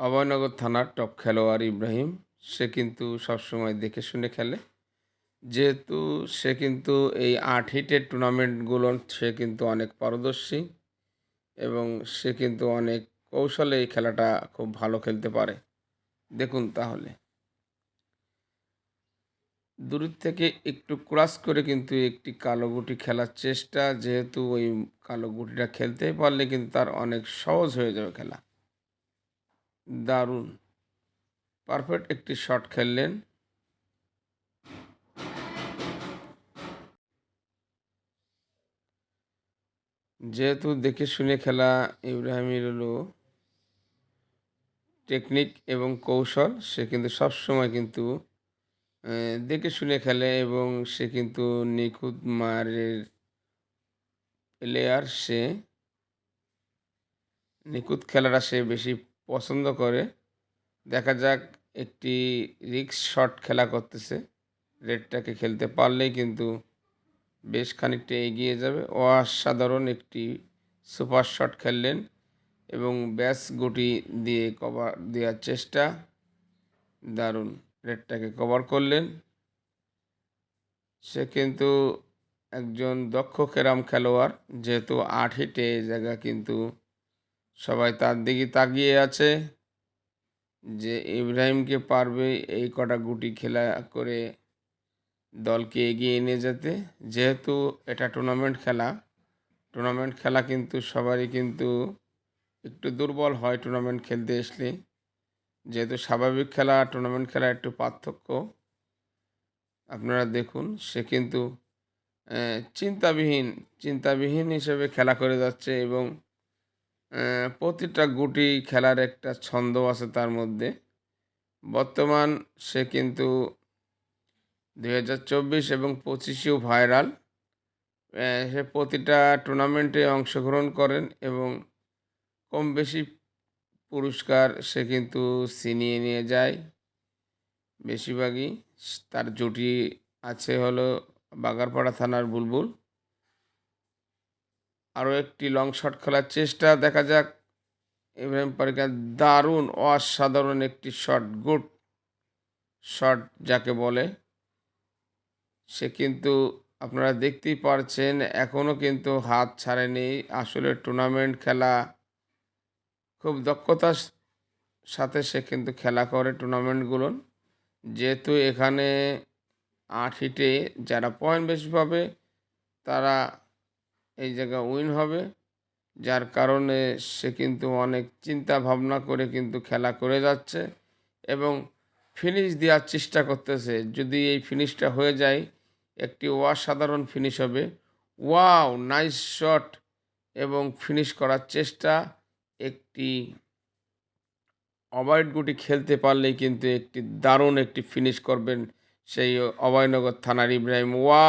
অভয়নগর থানার টপ খেলোয়াড় ইব্রাহিম, সে কিন্তু সবসময় দেখে শুনে খেলে। যেহেতু সে কিন্তু এই আট হিটের টুর্নামেন্টগুলো সে কিন্তু অনেক পারদর্শী এবং সে কিন্তু অনেক কৌশলে এই খেলাটা খুব ভালো খেলতে পারে। দেখুন তাহলে। দূর থেকে একটু ক্রাস করে কিন্তু একটি কালো গুটি খেলার চেষ্টা, যেহেতু ওই কালো গুটিটা খেলতেই পারলে কিন্তু তার অনেক সহজ হয়ে যাবে খেলা। দারুণ। পারফেক্ট একটি শট খেললেন। যেহেতু দেখে শুনে খেলা ইব্রাহিমের হলো টেকনিক এবং কৌশল, সে কিন্তু সবসময় কিন্তু দেখে শুনে খেলে এবং সে কিন্তু নিখুঁত মারের প্লেয়ার সে। নিখুঁত খেলাটা সে বেশি পছন্দ করে। দেখা যাক, একটি রিক্স শট খেলা করতেছে। রেডটাকে খেলতে পারলেই কিন্তু বেশ খানিকটা এগিয়ে যাবে। অসাধারণ একটি সুপার শট খেললেন এবং ব্যাস গুটি দিয়ে কভার দেওয়ার চেষ্টা। দারুণ রেডটাকে কভার করলেন। সে কিন্তু একজন দক্ষ ক্যারাম খেলোয়াড়, যেহেতু আট হিটে জায়গা কিন্তু সবাই তার দিকে তাকিয়ে আছে যে ইব্রাহিমকে পারবে এই কটা গুটি খেলা করে দলকে এগিয়ে নিয়ে যেতে। যেহেতু এটা টুর্নামেন্ট খেলা টুর্নামেন্ট খেলা কিন্তু সবারই কিন্তু একটু দুর্বল হয় টুর্নামেন্ট খেলতে আসলে। যেহেতু স্বাভাবিক খেলা টুর্নামেন্ট খেলা একটু পার্থক্য। আপনারা দেখুন, সে কিন্তু চিন্তাবিহীন চিন্তাবিহীন হিসেবে খেলা করে যাচ্ছে এবং প্রতিটা গুটি খেলার একটা ছন্দ আছে তার মধ্যে। বর্তমান সে কিন্তু দুই হাজার চব্বিশ এবং পঁচিশেও ভাইরাল। সে প্রতিটা টুর্নামেন্টে অংশগ্রহণ করেন এবং কম বেশি পুরস্কার সে কিন্তু ছিনিয়ে নিয়ে যায়। বেশিরভাগই তার জুটি আছে হলো বাগারপাড়া থানার বুলবুল। আরও একটি লং শট খেলার চেষ্টা। দেখা যাক, ইব্রাহিম পারিকার দারুণ, অসাধারণ একটি শট গুড শট যাকে বলে। সে কিন্তু আপনারা দেখতেই পারছেন এখনও কিন্তু হাত ছাড়েনি। আসলে টুর্নামেন্ট খেলা খুব দক্ষতার সাথে সে কিন্তু খেলা করে টুর্নামেন্টগুলো যেহেতু এখানে আট হিটে যারা পয়েন্ট বেশি পাবে, তারা এই জায়গা উইন হবে। যার কারণে সে কিন্তু অনেক চিন্তা ভাবনা করে কিন্তু খেলা করে যাচ্ছে এবং ফিনিশ দেওয়ার চেষ্টা করতেছে। যদি এই ফিনিশটা হয়ে যায়, একটি অসাধারণ ফিনিশ হবে। ওয়াও নাইস শট এবং ফিনিশ করার চেষ্টা একটি অভয়েড গুটি খেলতে পারলেই কিন্তু একটি দারুণ একটি ফিনিশ করবেন সেই অভয়নগর থানার ইব্রাহিম। ওয়া